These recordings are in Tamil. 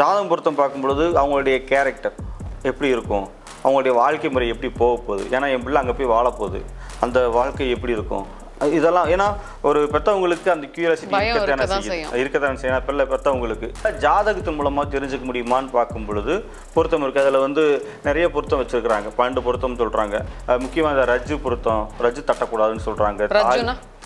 ஜாதகம் பொருத்தம் பார்க்கும் பொழுது அவங்களுடைய கேரக்டர் எப்படி இருக்கும்? அவங்களுடைய வாழ்க்கை முறை எப்படி போக போகுது? ஏன்னா என் பிள்ளை அங்கே போய் வாழ போகுது அந்த வாழ்க்கை எப்படி இருக்கும்? இதெல்லாம் ஏன்னா ஒரு பெற்றவங்களுக்கு அந்த கியூரியாசிட்டி இருக்கத்தானே செய்யும். இருக்கத்தான் செய்யும். பிள்ளை பெற்றவங்களுக்கு ஜாதகத்தின் மூலமா தெரிஞ்சுக்க முடியுமான்னு பார்க்கும் பொழுது பொருத்தம் இருக்கு. அதில் வந்து நிறைய பொருத்தம் வச்சிருக்கிறாங்க. பன்னெண்டு பொருத்தம் சொல்றாங்க. அஹ் முக்கியமா இந்த ரஜ்ஜு பொருத்தம் ரஜ்ஜு தட்டக்கூடாதுன்னு சொல்றாங்க.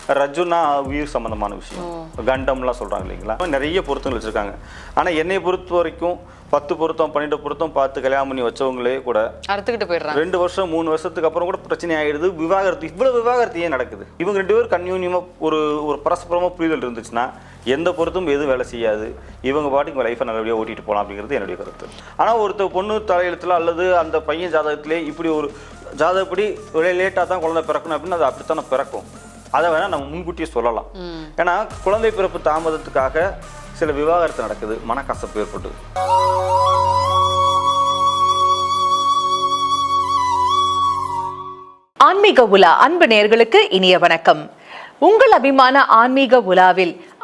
ரஜ்ஜுனா? உயிர் சம்பந்தமான விஷயம். கண்டம்லாம் சொல்றாங்க இல்லைங்களா? நிறைய பொருத்தங்கள் வச்சிருக்காங்க. ஆனா என்னை பொறுத்த வரைக்கும் பத்து பொருத்தம் பன்னெண்டு பொருத்தம் பார்த்து கல்யாணம் பண்ணி வச்சவங்களே கூட அறுத்துக்கிட்டு போயிடுறாங்க. ரெண்டு வருஷம் மூணு வருஷத்துக்கு அப்புறம் கூட பிரச்சனை ஆயிடுது. விவாகரத்து இவ்வளவு விவாகரத்து ஏன் நடக்குது? இவங்க ரெண்டு பேரும் கன்யூனியமா ஒரு ஒரு பரஸ்பரமா புரிதல் இருந்துச்சுன்னா எந்த பொருத்தும் எதுவும் வேலை செய்யாது. இவங்க பாட்டுக்கு லைஃப்பை நல்லபடியாக ஓட்டிட்டு போகலாம் அப்படிங்கிறது என்னுடைய கருத்து. ஆனால் ஒருத்தர் பொண்ணு தலையெழுத்துல அல்லது அந்த பையன் ஜாதகத்திலே இப்படி ஒரு ஜாதகப்படி லேட்டாக தான் குழந்தை பிறக்கணும் அப்படின்னு அது அப்படித்தானே பிறக்கும்? அதை வேணால் நம்ம முன்கூட்டியே சொல்லலாம். ஏன்னா குழந்தை பிறப்பு தாமதத்துக்காக சில விவாகரத்து நடக்குது. மனக்கசப்பு ஏற்பட்டு ஆன்மீக உலா அன்பு நேர்களுக்கு இனிய வணக்கம். உங்கள் அபிமான ஆன்மீக உலாவில்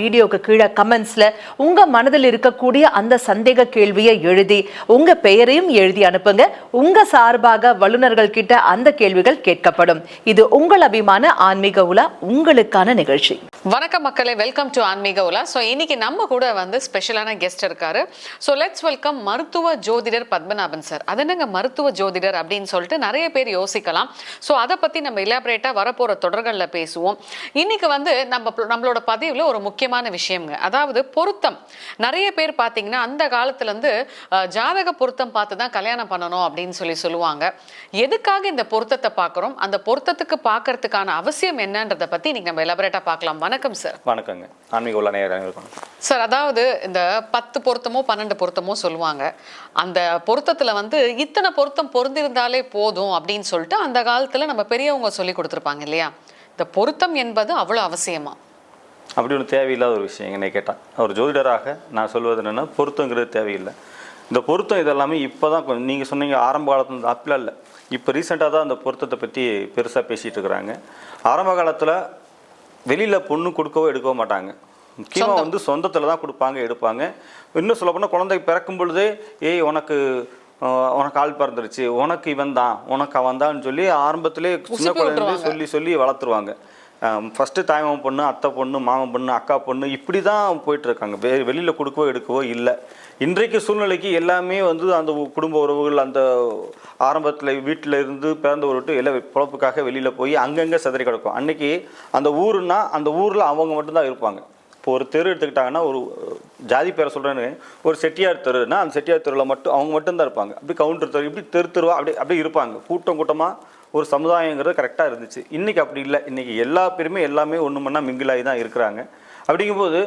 வீடியோக்கு கீழே கமெண்ட்ஸ்ல உங்க மனதில் இருக்கக்கூடிய அந்த சந்தேக கேள்வியை எழுதி உங்க பெயரையும் எழுதி அனுப்புங்க. உங்கள் சார்பாக வல்லுநர்கள் கிட்ட அந்த கேள்விகள் கேட்கப்படும். இது உங்கள் அபிமான ஆன்மீக உலா உங்களுக்கான நிகழ்ச்சி. வணக்கம் மக்களே வெல்கம் டு ஆன்மீக உலா. ஸோ இன்னைக்கு நம்ம கூட வந்து ஸ்பெஷலான கெஸ்ட் இருக்காரு. ஸோ லெட்ஸ் வெல்கம் மருத்துவ ஜோதிடர் பத்மநாபன் சார் அது என்னங்க மருத்துவ ஜோதிடர் அப்படின்னு சொல்லிட்டு நிறைய பேர் யோசிக்கலாம். ஸோ அதை பத்தி நம்ம இலாபரேட்டாக வரப்போகிற தொடர்களில் பேசுவோம். இன்னைக்கு வந்து நம்ம நம்மளோட பதிவில் ஒரு முக்கிய முக்கியமான விஷயம்ங்க. அதாவது பொருத்தம். நிறைய பேர் பார்த்தீங்கன்னா அந்த காலத்துல இருந்து ஜாதக பொருத்தம் பார்த்து தான் கல்யாணம் பண்ணணும் அப்படின்னு சொல்லி சொல்லுவாங்க. எதுக்காக இந்த பொருத்தத்தை பார்க்குறோம்? அந்த பொருத்தத்துக்கு பார்க்கறதுக்கான அவசியம் என்னன்றதை பத்தி இன்னைக்கு நம்ம எலாபரேட்டா பார்க்கலாம். வணக்கம் சார் வணக்கங்க. ஆன்மீக உள்ள நேரம் சார் அதாவது இந்த பத்து பொருத்தமோ பன்னெண்டு பொருத்தமோ சொல்லுவாங்க. அந்த பொருத்தத்துல வந்து இத்தனை பொருத்தம் பொருந்திருந்தாலே போதும் அப்படின்னு சொல்லிட்டு அந்த காலத்துல நம்ம பெரியவங்க சொல்லி கொடுத்துருப்பாங்க இல்லையா? இந்த பொருத்தம் என்பது அவ்வளவு அவசியமா? அப்படி ஒன்று தேவையில்லாத ஒரு விஷயம் என்னை கேட்டால் ஒரு ஜோதிடராக நான் சொல்வது என்னென்னா பொருத்தங்கிறது தேவையில்லை. இந்த பொருத்தம் இதெல்லாமே இப்போ தான் கொஞ்சம் நீங்கள் சொன்னீங்க ஆரம்ப காலத்துல அப்படிலாம் இல்லை இப்போ ரீசெண்டாக தான் அந்த பொருத்தத்தை பற்றி பெருசாக பேசிகிட்டு இருக்கிறாங்க. ஆரம்ப காலத்தில் வெளியில் பொண்ணு கொடுக்கவோ எடுக்கவோ மாட்டாங்க. முக்கியமாக வந்து சொந்தத்தில் தான் கொடுப்பாங்க எடுப்பாங்க. இன்னும் சொல்லப்போனால் குழந்தை பிறக்கும் பொழுதே ஏய் உனக்கு உனக்கு ஆள் பிறந்துருச்சு. உனக்கு இவன் தான். உனக்கு அவன் தான் சொல்லி ஆரம்பத்திலே சின்ன குழந்தை. சொல்லி சொல்லி வளர்த்துருவாங்க. ஃபஸ்ட்டு தாய்மாமன் பொண்ணு அத்தை பொண்ணு மாமன் பொண்ணு அக்கா பொண்ணு இப்படி தான் போயிட்டுருக்காங்க. வெ வெளியில் கொடுக்கவோ எடுக்கவோ இல்லை. இன்றைக்கு சூழ்நிலைக்கு எல்லாமே வந்து அந்த குடும்ப உறவுகள் அந்த ஆரம்பத்தில் வீட்டில் இருந்து பிறந்தவர்கிட்ட விட்டு எல்லாம் பிழப்புக்காக வெளியில் போய் அங்கங்கே சிதறி கிடக்கும். அன்றைக்கி அந்த ஊருன்னா அந்த ஊரில் அவங்க மட்டும்தான் இருப்பாங்க. இப்போ ஒரு தெரு எடுத்துக்கிட்டாங்கன்னா ஒரு ஜாதி பேரை சொல்கிறேன்னு ஒரு செட்டியார் தெருன்னா அந்த செட்டியார் தெருவில் மட்டும் அவங்க மட்டும்தான் இருப்பாங்க. அப்படி கவுண்டர் தெரு இப்படி தெரு தெருவா அப்படி அப்படியே இருப்பாங்க. கூட்டம் கூட்டமாக ஒரு சமுதாயங்கிறது கரெக்டாக இருந்துச்சு. இன்றைக்கி அப்படி இல்லை. இன்றைக்கி எல்லா பேருமே எல்லாமே ஒன்று மண்ணா மிங்கிலாகி தான் இருக்கிறாங்க. அப்படிங்கும்போது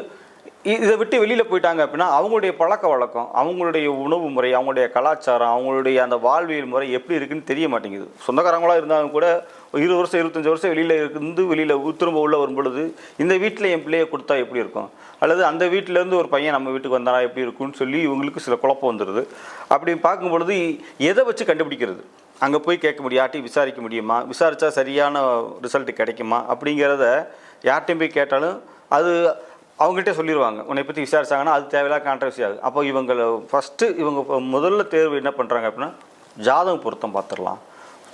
இதை விட்டு வெளியில் போயிட்டாங்க அப்படின்னா அவங்களுடைய பழக்க வழக்கம் அவங்களுடைய உணவு முறை அவங்களுடைய கலாச்சாரம் அவங்களுடைய அந்த வாழ்வியல் முறை எப்படி இருக்குன்னு தெரிய மாட்டேங்குது. சொந்தக்காரங்களாக இருந்தாலும் கூட ஒரு இருபது வருஷம் இருபத்தஞ்சி வருஷம் வெளியில் இருந்து வெளியில் திரும்ப உள்ளே வரும்பொழுது இந்த வீட்டில் என் பிள்ளையை கொடுத்தா எப்படி இருக்கும்? அல்லது அந்த வீட்டிலேருந்து ஒரு பையன் நம்ம வீட்டுக்கு வந்தாரா எப்படி இருக்கும்னு சொல்லி இவங்களுக்கு சில குழப்பம் வந்துடுது அப்படி பார்க்கும் பொழுது எதை வச்சு கண்டுபிடிக்கிறது? அங்கே போய் கேட்க முடியும் யார்ட்டையும் விசாரிக்க முடியுமா? விசாரித்தா சரியான ரிசல்ட் கிடைக்குமா? அப்படிங்கிறத யார்ட்டையும் போய் கேட்டாலும் அது அவங்ககிட்ட சொல்லிடுவாங்க உன்னை பற்றி விசாரிச்சாங்கன்னா அது தேவையில்லாத கான்ட்ரவர்சி ஆகுது. அப்போ இவங்களை ஃபஸ்ட்டு இவங்க முதல்ல தேர்வு என்ன பண்ணுறாங்க அப்படின்னா ஜாதகம் பொருத்தம் பார்த்துடலாம்.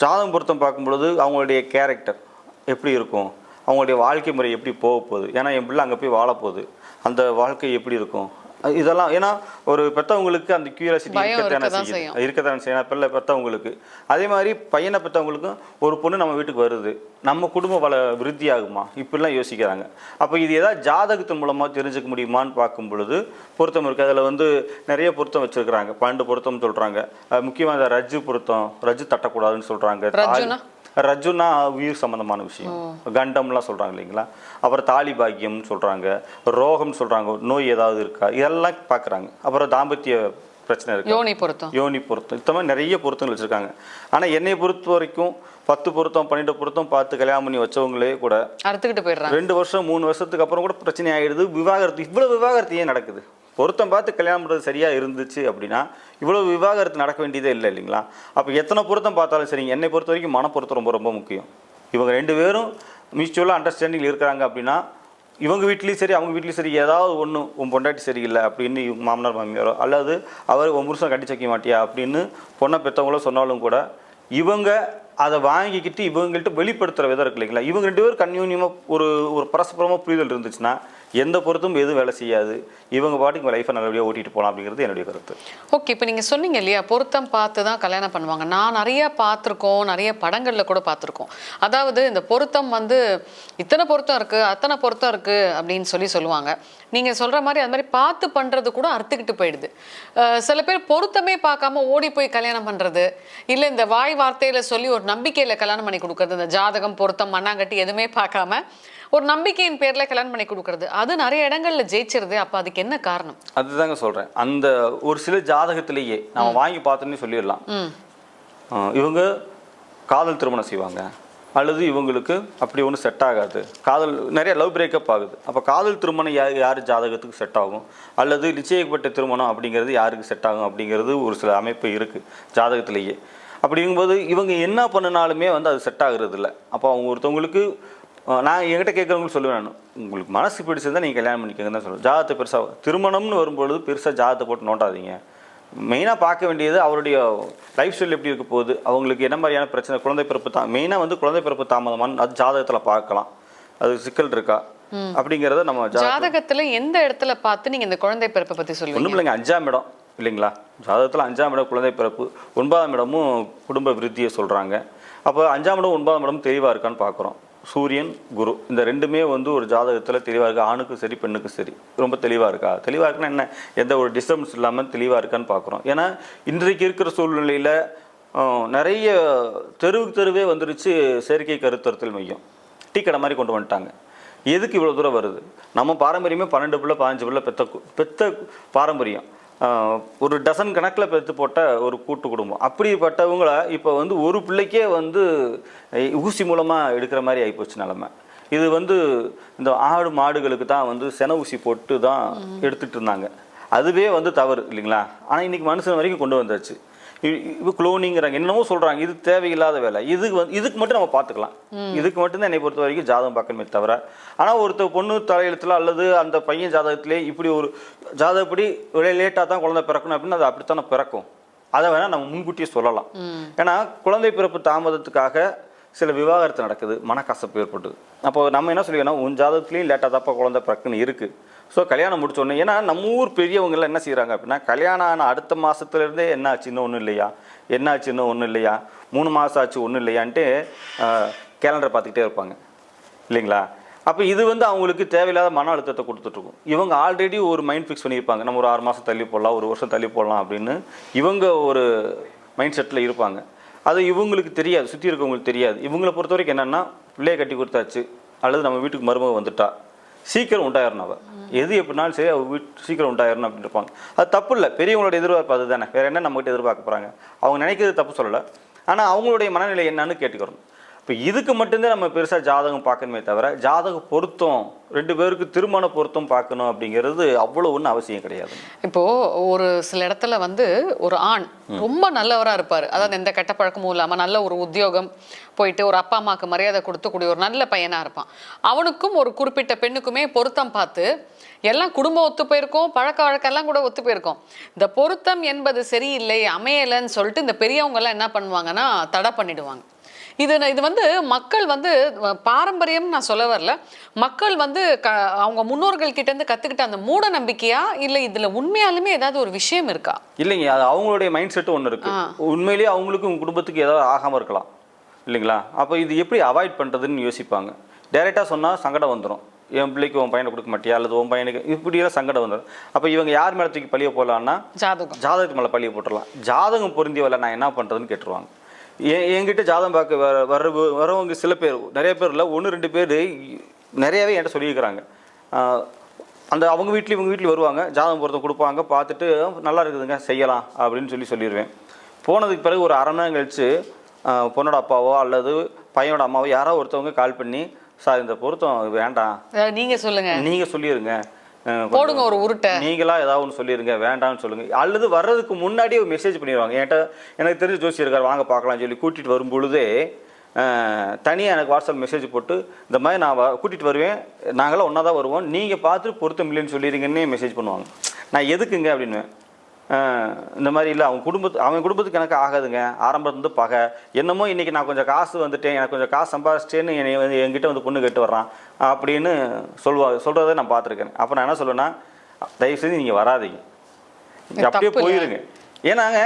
ஜாதகம் பொருத்தம் பார்க்கும்பொழுது அவங்களுடைய கேரக்டர் எப்படி இருக்கும்? அவங்களுடைய வாழ்க்கை முறை எப்படி போக போகுது ஏன்னா என் பிள்ளை அங்கே போய் வாழப்போகுது. அந்த வாழ்க்கை எப்படி இருக்கும்? இதெல்லாம் ஏன்னா ஒரு பெற்றவங்களுக்கு அந்த கியூரியாசிட்டி இருக்கத்தானே செய்யும். இருக்கத்தான் செய்யும். பிள்ளை பெற்றவங்களுக்கு அதே மாதிரி பையனை பெற்றவங்களுக்கும் ஒரு பொண்ணு நம்ம வீட்டுக்கு வருது. நம்ம குடும்ப வள விருத்தி ஆகுமா இப்படிலாம் யோசிக்கிறாங்க. அப்போ இது ஏதாவது ஜாதகத்தின் மூலமாக தெரிஞ்சுக்க முடியுமான்னு பார்க்கும் பொழுது பொருத்தம் இருக்குது அதில் வந்து நிறைய பொருத்தம் வச்சுருக்கிறாங்க. பன்னெண்டு பொருத்தம் சொல்கிறாங்க முக்கியமாக இந்த ரஜ்ஜு பொருத்தம் ரஜ்ஜு தட்டக்கூடாதுன்னு சொல்கிறாங்க? ரஜுனா உயிர் சம்பந்தமான விஷயம். கண்டம்லாம் சொல்றாங்க இல்லைங்களா? அப்புறம் தாலி பாக்கியம்னு சொல்றாங்க ரோகம்னு சொல்றாங்க நோய் ஏதாவது இருக்கா? இதெல்லாம் பார்க்குறாங்க அப்புறம் தாம்பத்திய பிரச்சனை இருக்கு? யோனி பொருத்தம். யோனி பொருத்தம். இந்த மாதிரி நிறைய பொருத்தங்கள் வச்சுருக்காங்க. ஆனால் என்னை பொறுத்த வரைக்கும் பத்து பொருத்தம் பன்னெண்டு பொருத்தம் பார்த்து கல்யாணம் பண்ணி வச்சவங்களே கூட அறுத்துக்கிட்டு போயிடுறாங்க. ரெண்டு வருஷம் மூணு வருஷத்துக்கு அப்புறம் கூட பிரச்சனை ஆயிடுது. விவாகரத்து இவ்வளோ விவாகரத்து ஏன் நடக்குது? பொருத்தம் பார்த்து கல்யாணம் பண்ணுறது சரியாக இருந்துச்சு அப்படின்னா இவ்வளோ விவாகரத்து நடக்க வேண்டியதே இல்லை இல்லைங்களா? அப்போ எத்தனை பொருத்தம் பார்த்தாலும் சரிங்க என்னை பொறுத்த வரைக்கும் மன பொருத்தம் ரொம்ப ரொம்ப முக்கியம். இவங்க ரெண்டு பேரும் மியூச்சுவலாக அண்டர்ஸ்டாண்டிங் இருக்கிறாங்க அப்படின்னா இவங்க வீட்லேயும் சரி அவங்க வீட்லேயும் சரி ஏதாவது ஒன்று உன் பொண்டாட்டி சரியில்லை அப்படின்னு இவங்க மாமனார் மாமியாரோ அல்லது அவர் உன் புருஷன் கட்டி வைக்க மாட்டியா? அப்படின்னு பொண்ணை பெற்றவங்களோ சொன்னாலும் கூட இவங்க அதை வாங்கிக்கிட்டு இவங்கள்ட்ட வெளிப்படுத்துகிற விதம் இருக்கு இல்லைங்களா? இவங்க ரெண்டு பேரும் கன்யூனியமாக ஒரு ஒரு பரஸ்பரமாக புரிதல் இருந்துச்சுன்னா எந்த பொறுத்தும் எதுவும் வேலை செய்யாது. இவங்க பாட்டுக்கு லைஃப்பை நல்லபடியாக ஓட்டிட்டு போகலாம் அப்படிங்கிறது என்னுடைய கருத்து. ஓகே இப்போ நீங்கள் சொன்னீங்க இல்லையா பொருத்தம் பார்த்து தான் கல்யாணம் பண்ணுவாங்க. நான் நிறைய பார்த்துருக்கோம் நிறைய படங்களில் கூட பார்த்துருக்கோம். அதாவது இந்த பொருத்தம் வந்து இத்தனை பொருத்தம் இருக்குது அத்தனை பொருத்தம் இருக்குது அப்படின்னு சொல்லி சொல்லுவாங்க. நீங்கள் சொல்கிற மாதிரி அது மாதிரி பார்த்து பண்ணுறது கூட அறுத்துக்கிட்டு போயிடுது. சில பேர் பொருத்தமே பார்க்காம ஓடி போய் கல்யாணம் பண்ணுறது இல்லை இந்த வாய் வார்த்தையில் சொல்லி ஒரு நம்பிக்கையில் கல்யாணம் பண்ணி கொடுக்கறது இந்த ஜாதகம் பொருத்தம் மண்ணாங்கட்டி எதுவுமே பார்க்காம ஒரு நம்பிக்கையின் பேரில் கல்யாணம் பண்ணி கொடுக்கறது. அது நிறைய இடங்கள்ல ஜெயிச்சிருது. அப்போ அதுக்கு என்ன காரணம்? அதுதாங்க சொல்கிறேன் அந்த ஒரு சில ஜாதகத்திலேயே நம்ம வாங்கி பார்த்தோன்னே சொல்லிடலாம். இவங்க காதல் திருமணம் செய்வாங்க. அல்லது இவங்களுக்கு அப்படி ஒன்றும் செட் ஆகாது. காதல் நிறைய லவ் பிரேக்கப் ஆகுது. அப்போ காதல் திருமணம் யார் யார் ஜாதகத்துக்கு செட் ஆகும்? அல்லது நிச்சயிக்கப்பட்ட திருமணம் அப்படிங்கிறது யாருக்கு செட் ஆகும் அப்படிங்கிறது ஒரு சில அமைப்பு இருக்குது ஜாதகத்திலேயே. அப்படிங்கும்போது இவங்க என்ன பண்ணினாலுமே வந்து அது செட் ஆகுறது இல்லை அப்போ அவங்க ஒருத்தவங்களுக்கு நான் என்கிட்ட கேட்குறவங்களுக்கு சொல்லுவேன் நான். உங்களுக்கு மனசு பிடிச்சிருந்தா நீங்கள் கல்யாணம் பண்ணிக்கோங்க தான் சொல்லுவேன். ஜாதகத்தை பெருசாக திருமணம்னு வரும்பொழுது பெருசாக ஜாதகத்தை போட்டு நோட்டாதீங்க மெயினாக பார்க்க வேண்டியது அவருடைய லைஃப் ஸ்டைல் எப்படி இருக்க போகுது அவங்களுக்கு என்ன மாதிரியான பிரச்சனை குழந்தை பிறப்பு தான் மெயினாக வந்து குழந்தை பிறப்பு தாமதமான அது ஜாதகத்தில் பார்க்கலாம். அது சிக்கல் இருக்கா? அப்படிங்கிறத நம்ம ஜாதகத்துல எந்த இடத்துல பார்த்து நீங்க இந்த குழந்தை பிறப்பை பத்தி சொல்லுவீங்க? ஒன்றும் இல்லைங்க அஞ்சாம் இடம் இல்லைங்களா? ஜாதகத்தில் அஞ்சாம் இடம் குழந்தை பிறப்பு ஒன்பதாம் இடமும் குடும்ப விருத்தியை சொல்கிறாங்க அப்போ அஞ்சாம் இடம் ஒன்பதாம் இடம் தெளிவாக இருக்கான்னு பார்க்குறோம் சூரியன் குரு. இந்த ரெண்டுமே வந்து ஒரு ஜாதகத்தில் தெளிவாக இருக்கா? ஆணுக்கும் சரி பெண்ணுக்கும் சரி. ரொம்ப தெளிவாக இருக்கா? தெளிவாக இருக்குன்னா என்ன? எந்த ஒரு டிஸ்டர்பன்ஸ் இல்லாமல் தெளிவாக இருக்கான்னு பார்க்குறோம் ஏன்னா இன்றைக்கு இருக்கிற சூழ்நிலையில் நிறைய தெருவுக்கு தெருவே வந்துருச்சு செயற்கை கருத்தருத்தல் மையம். டீ கடை மாதிரி கொண்டு வந்துட்டாங்க. எதுக்கு இவ்வளோ தூரம் வருது? நம்ம பாரம்பரியமே பன்னெண்டு பிள்ளை பதினஞ்சு பிள்ளை பெத்த பெத்த பாரம்பரியம். ஒரு டசன் கணக்கில் பெற்று போட்ட ஒரு கூட்டு குடும்பம். அப்படிப்பட்டவங்கள இப்போ வந்து ஒரு பிள்ளைக்கே வந்து ஊசி மூலமாக எடுக்கிற மாதிரி ஆகிப்போச்சு நிலமை. இது வந்து இந்த ஆடு மாடுகளுக்கு தான் வந்து சென ஊசி போட்டு தான் எடுத்துட்டு இருந்தாங்க. அதுவே வந்து தவறு இல்லைங்களா? ஆனால் இன்னைக்கு மனுஷன் வரைக்கும் கொண்டு வந்தாச்சு. குளோனிங்கிறாங்க. என்னமோ சொல்றாங்க. இது தேவையில்லாத வேலை. இதுக்கு வந்து இதுக்கு மட்டும் நம்ம பார்த்துக்கலாம். இதுக்கு மட்டும்தான் என்னை பொறுத்த வரைக்கும் ஜாதகம் பார்க்கணுமே தவிர. ஆனால் ஒருத்தர் பொண்ணு தலையெழுத்துல அல்லது அந்த பையன் ஜாதகத்திலே இப்படி ஒரு ஜாதகப்படி லேட்டாக தான் குழந்தை பிறக்கணும் அப்படின்னு அது அப்படித்தானே பிறக்கும். அதை வேணால் நம்ம முன்கூட்டியே சொல்லலாம். ஏன்னா குழந்தை பிறப்பு தாமதத்துக்காக சில விவாகரத்து நடக்குது. மனக்கசப்பு ஏற்பட்டுது. அப்போ நம்ம என்ன சொல்லிக்கணும்? உன் ஜாதகத்துலேயும் லேட்டாக தாப்பா குழந்தை பிறக்குன்னு இருக்குது ஸோ கல்யாணம் முடிச்சோடனே ஏன்னா நம்ம ஊர் பெரியவங்க என்ன செய்கிறாங்க அப்படின்னா கல்யாணம் ஆன அடுத்த மாதத்துலேருந்தே என்ன ஆச்சுன்னு இன்னும் ஒன்றும் இல்லையா? என்ன ஆச்சுன்னு இன்னும் ஒன்றும் இல்லையா? மூணு மாதம் ஆச்சு ஒன்றும் இல்லையான்ட்டு கேலண்டர் பார்த்துக்கிட்டே இருப்பாங்க. இல்லைங்களா? அப்போ இது வந்து அவங்களுக்கு தேவையில்லாத மன அழுத்தத்தை கொடுத்துட்ருக்கும் இவங்க ஆல்ரெடி ஒரு மைண்ட் ஃபிக்ஸ் பண்ணியிருப்பாங்க. நம்ம ஒரு ஆறு மாதம் தள்ளி போடலாம் ஒரு வருஷம் தள்ளி போடலாம் அப்படின்னு இவங்க ஒரு மைண்ட் செட்டில் இருப்பாங்க. அது இவங்களுக்கு தெரியாது சுற்றி இருக்கவங்களுக்கு தெரியாது. இவங்களை பொறுத்த வரைக்கும் என்னென்னா பிள்ளையை கட்டி கொடுத்தாச்சு அல்லது நம்ம வீட்டுக்கு மருமக வந்துட்டா. சீக்கிரம் உண்டாயிரணும் அவள் எது எப்படினாலும் சரி அவள் வீட் சீக்கிரம் உண்டாயிரணும் அப்படின்னு இருப்பாங்க அது தப்பு இல்லை. பெரியவங்களோட எதிர்பார்ப்பு அதுதானே. வேறு என்ன நம்மகிட்ட எதிர்பார்க்க போகிறாங்க அவங்க நினைக்கிறது தப்பு சொல்லலை. ஆனால் அவங்களுடைய மனநிலை என்னன்னு கேட்டுக்கிறோம் இப்போ இதுக்கு மட்டும்தான் நம்ம பெருசாக ஜாதகம் பார்க்கணுமே தவிர ஜாதக பொருத்தம் ரெண்டு பேருக்கு திருமண பொருத்தம் பார்க்கணும் அப்படிங்கிறது அவ்வளோ ஒன்றும் அவசியம் கிடையாது. இப்போ ஒரு சில இடத்துல வந்து ஒரு ஆண் ரொம்ப நல்லவரா இருப்பாரு. அதாவது எந்த கெட்ட பழக்கமும் இல்லாம நல்ல ஒரு உத்தியோகம் போயிட்டு ஒரு அப்பா அம்மாவுக்கு மரியாதை கொடுத்துக்கூடிய ஒரு நல்ல பையனா இருப்பான். அவனுக்கும் ஒரு குறிப்பிட்ட பெண்ணுக்குமே பொருத்தம் பார்த்து எல்லாம் குடும்பம் ஒத்து போயிருக்கும் பழக்க வழக்கம் எல்லாம் கூட ஒத்து போயிருக்கும். இந்த பொருத்தம் என்பது சரியில்லை அமையலைன்னு சொல்லிட்டு இந்த பெரியவங்க எல்லாம் என்ன பண்ணுவாங்கன்னா தடை பண்ணிடுவாங்க. இது இது வந்து மக்கள் வந்து அஹ், பாரம்பரியம் நான் சொல்ல வரல. மக்கள் வந்து க அவங்க முன்னோர்கள் கிட்ட இருந்து கத்துக்கிட்ட அந்த மூட நம்பிக்கையா இல்ல இதுல உண்மையாலுமே ஏதாவது ஒரு விஷயம் இருக்கா? இல்லைங்க அது அவங்களுடைய மைண்ட் செட்டு ஒன்று இருக்கு. உண்மையிலேயே அவங்களுக்கும் உங்க குடும்பத்துக்கு ஏதாவது ஆகாமல் இருக்கலாம். இல்லைங்களா? அப்போ இது எப்படி அவாய்ட் பண்ணுறதுன்னு யோசிப்பாங்க. டைரெக்டாக சொன்னால் சங்கடம் வந்துடும் என் பிள்ளைக்கு உன் பையனை கொடுக்க மாட்டியா? அல்லது உன் பையனுக்கு இப்படியெல்லாம் சங்கடம் வந்துடும் அப்போ இவங்க யார் மேலே தூக்கி பழிய போடலான்னா ஜாதகம். ஜாதகத்து மேலே பழிய போட்டுடலாம். ஜாதகம் பொருந்தியவரை நான் என்ன பண்ணுறதுன்னு கேட்டுருவாங்க. என்கிட்ட ஜாதகம் பார்க்க வர வர வரவங்க சில பேர் நிறைய பேர் இல்லை ஒன்று ரெண்டு பேர் நிறையவே என்கிட்ட சொல்லியிருக்கிறாங்க. அந்த அவங்க வீட்லேயும் இவங்க வீட்லேயும் வருவாங்க ஜாதகம் பொருத்தம் கொடுப்பாங்க பார்த்துட்டு நல்லா இருக்குதுங்க செய்யலாம் அப்படின்னு சொல்லி சொல்லிடுவேன் போனதுக்கு பிறகு ஒரு அரை மணி நேரம் ஆஹ் பொண்ணோட அப்பாவோ அல்லது பையனோட அம்மாவோ யாரோ ஒருத்தவங்க கால் பண்ணி சார் இந்த பொருத்தம் வேண்டாம். அதாவது நீங்க சொல்லுங்க. நீங்கள் சொல்லிடுங்க போடுங்க ஒரு உருட்டை. நீங்களா ஏதாவது ஒன்று சொல்லிடுங்க வேண்டாம்னு சொல்லுங்க. அல்லது வர்றதுக்கு முன்னாடியே ஒரு மெசேஜ் பண்ணிடுவாங்க. என்கிட்ட எனக்கு தெரிஞ்ச ஜோசியர் இருக்கார் வாங்க பார்க்கலாம்னு சொல்லி கூட்டிகிட்டு வரும் பொழுதே தனியாக எனக்கு வாட்ஸ்அப் மெசேஜ் போட்டு இந்த மாதிரி நான் கூட்டிகிட்டு வருவேன். நாங்களாம் ஒன்றா தான் வருவோம். நீங்கள் பார்த்துட்டு பொருத்தம் இல்லைன்னு சொல்லிடுங்கன்னே மெசேஜ் பண்ணுவாங்க. நான் எதுக்குங்க? அப்படின்னுவேன். ஆஹ் இந்த மாதிரி இல்லை. அவன் குடும்பத்து அவன் குடும்பத்துக்கு எனக்கு ஆகாதுங்க. ஆரம்பத்துலேருந்து பகை. என்னமோ இன்றைக்கி நான் கொஞ்சம் காசு வந்துட்டேன் எனக்கு கொஞ்சம் காசு சம்பாதிச்சிட்டேன்னு என்னை வந்து என்கிட்ட வந்து பொண்ணு கேட்டு வர்றான் அப்படின்னு சொல்வா சொல்கிறத நான் பார்த்துருக்கேன். அப்போ நான் என்ன சொல்லுவேன்னா தயவு செஞ்சு நீங்கள் வராதீங்க. அப்படியே. போயிருங்க. ஏன்னாங்க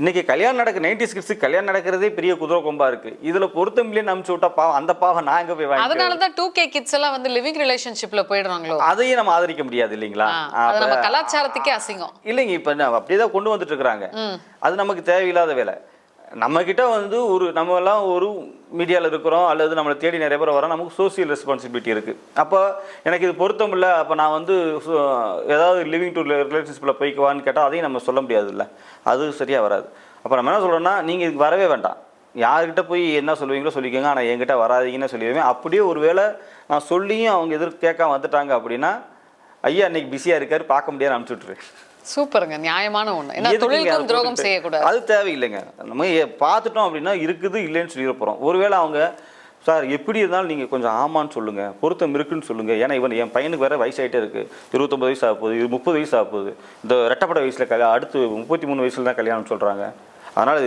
இன்னைக்கு கல்யாணம் நடக்க நைன்டி கிட்ஸுக்கு கல்யாணம் நடக்கிறதே பெரிய குதிரை கொம்பா இருக்கு. இதுல பொருத்தம் இல்லைன்னு அனுப்பிச்சு விட்டா பாவம் அந்த பாவம் நான் எங்க போய் வாங்கி அதனாலதான் டூ கே கிட்ஸ் எல்லாம் வந்து லிவிங் ரிலேஷன்ஷிப்ல போயிடுறாங்களோ? அதையும் நம்ம ஆதரிக்க முடியாது இல்லைங்களா? நம்ம கலாச்சாரத்துக்கே அசிங்கம். இல்லைங்க இப்ப அப்படியே தான் கொண்டு வந்துட்டு இருக்கிறாங்க. அது நமக்கு தேவையில்லாத வேலை. நம்மக்கிட்ட வந்து ஒரு நம்ம எல்லாம் ஒரு மீடியாவில் இருக்கிறோம் அல்லது நம்மளை தேடி நிறைய பேர் வரோம் நமக்கு சோசியல் ரெஸ்பான்சிபிலிட்டி இருக்குது அப்போ எனக்கு இது பொருத்தம் இல்லை அப்போ நான் வந்து சு- ஏதாவது லிவிங் டு ரிலேஷன்ஷிப்பில் போய்க்குவான்னு கேட்டால் அதையும் நம்ம சொல்ல முடியாது இல்லை அது சரியாக வராது. அப்போ நம்ம என்ன சொல்கிறோம்னா நீங்கள் இதுக்கு வரவே வேண்டாம். யார்கிட்ட போய் என்ன சொல்லுவீங்களோ சொல்லிக்கோங்க ஆனால் என்கிட்ட வராதீங்கன்னு சொல்லிடுவேன். அப்படியே ஒரு வேளை நான் சொல்லியும் அவங்க எதிர்த்து கேட்காம வந்துட்டாங்க அப்படின்னா ஐயா இன்னைக்கு பிஸியாக இருக்காரு பார்க்க முடியாது அனுப்பிச்சு சூப்பருங்க நியாயமான ஒண்ணு. ஏன்னா தொழிலுக்கும் அதை துரோகம்? செய்யக்கூடாது. அது தேவையில்லைங்க. நம்ம பார்த்துட்டோம் அப்படின்னா இருக்குது இல்லைன்னு சொல்லிட போகிறோம் ஒருவேளை அவங்க சார் எப்படி இருந்தாலும் நீங்கள் கொஞ்சம் ஆமான்னு சொல்லுங்கள் பொருத்தம் இருக்குன்னு சொல்லுங்கள் ஏன்னா இவன் என் பையனுக்கு வேறு வயசாயிட்டே இருக்குது இருபத்தொம்பது வயசு ஆக போகுது இது முப்பது வயசு ஆக போகுது. இந்த ரெட்டப்பட வயசில் கல்யாணம் அடுத்து முப்பத்தி மூணு வயசுல தான் கல்யாணம் சொல்கிறாங்க அதனால்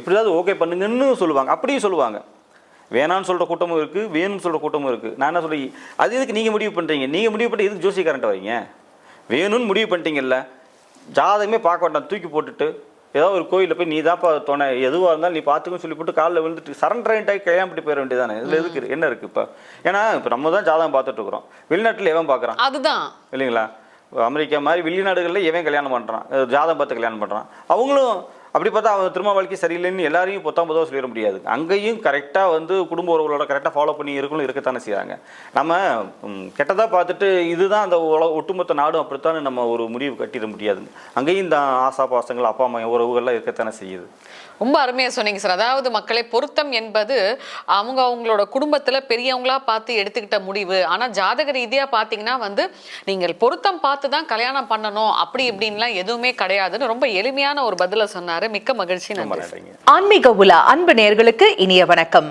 எப்படியாவது ஓகே பண்ணுங்கன்னு சொல்லுவாங்க. அப்படியும் சொல்லுவாங்க. வேணான்னு சொல்கிற கூட்டமும் இருக்குது வேணும்னு சொல்கிற கூட்டமும் இருக்குது நான் என்ன சொல்லி அது எதுக்கு நீங்கள் முடிவு பண்ணுறீங்க நீங்கள் முடிவு பண்ணி எதுக்கு ஜோசியக்காரன்ட்ட வைங்க வேணும்னு முடிவு பண்ணிட்டீங்கல்ல. ஜாதகமே பார்க்க வேண்டாம். தூக்கி போட்டுட்டு ஏதோ ஒரு கோயிலில் போய் நீ தான்ப்பா துணை எதுவாக இருந்தாலும் நீ பார்த்துக்கன்னு சொல்லி போட்டு காலில் விழுந்துட்டு சரண்டர் ஆகி கல்யாணம் பண்ணி போயிட வேண்டியதானே இதில் எதுக்கு? என்ன இருக்குது இப்போ? ஏன்னா இப்போ நம்ம தான் ஜாதகம் பார்த்துட்டு இருக்கிறோம். வெளிநாட்டில் எவன் பார்க்குறான்? அதுதான். இல்லைங்களா? அமெரிக்கா மாதிரி வெளிநாடுகளில் எவன் கல்யாணம் பண்ணுறான் ஜாதகம் பார்த்து கல்யாணம் பண்ணுறான் அவங்களும் அப்படி பார்த்தா அவன் திரும்ப வாழ்க்கை சரியில்லைன்னு எல்லாரையும் பொத்தாம் பொதுவாக சொல்லிட முடியாது. அங்கேயும் கரெக்டாக வந்து குடும்ப உறவுகளோட கரெக்டாக ஃபாலோ பண்ணி இருக்கணும் இருக்கத்தானே செய்கிறாங்க நம்ம கெட்டதாக பார்த்துட்டு இதுதான் அந்த உல ஒட்டுமொத்த நாடும் அப்படித்தான் நம்ம ஒரு முடிவு கட்டிட முடியாது. அங்கேயும் இந்த ஆசா பாசங்கள் அப்பா அம்மா உறவுகள்லாம் இருக்கத்தானே செய்யுது. ரொம்ப அருமையா சொன்னீங்க சார். அதாவது மக்களை பொருத்தம் என்பது அவங்க அவங்களோட குடும்பத்துல பெரியவங்களா பார்த்து எடுத்துக்கிட்ட முடிவு. ஆனா ஜாதக ரீதியா பாத்தீங்கன்னா வந்து நீங்கள் பொருத்தம் பார்த்து தான் கல்யாணம் பண்ணணும் அப்படி இப்படின்லாம் எதுவுமே கிடையாதுன்னு ரொம்ப எளிமையான ஒரு பதில சொன்னாரு. மிக்க மகிழ்ச்சி. நன்றி நன்றிங்க. ஆன்மீக உலா அன்பு நேயர்களுக்கு இனிய வணக்கம்.